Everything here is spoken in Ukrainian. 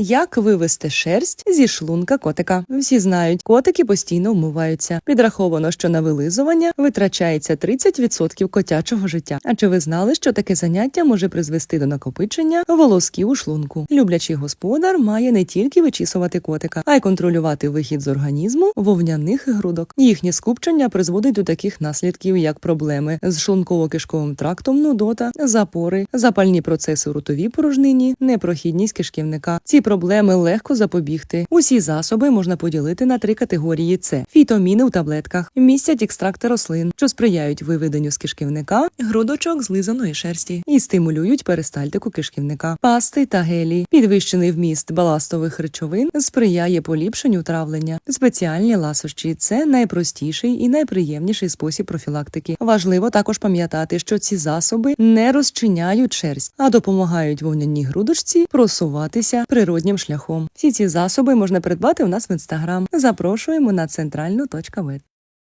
Як вивести шерсть зі шлунка котика? Всі знають, котики постійно вмиваються. Підраховано, що на вилизування витрачається 30% котячого життя. А чи ви знали, що таке заняття може призвести до накопичення волосків у шлунку? Люблячий господар має не тільки вичісувати котика, а й контролювати вихід з організму вовняних грудок. Їхнє скупчення призводить до таких наслідків, як проблеми з шлунково-кишковим трактом, нудота, запори, запальні процеси у ротовій порожнині, непрохідність кишківника. Ці проблеми легко запобігти. Усі засоби можна поділити на три категорії: це фітоміни у таблетках, містять екстракти рослин, що сприяють виведенню з кишківника грудочок злизаної шерсті і стимулюють перистальтику кишківника. Пасти та гелі. Підвищений вміст баластових речовин сприяє поліпшенню травлення. Спеціальні ласощі це найпростіший і найприємніший спосіб профілактики. Важливо також пам'ятати, що ці засоби не розчиняють шерсть, а допомагають вовняній грудочці просуватися природнім шляхом. Всі ці засоби можна придбати у нас в інстаграм. Запрошуємо на центральну.вет.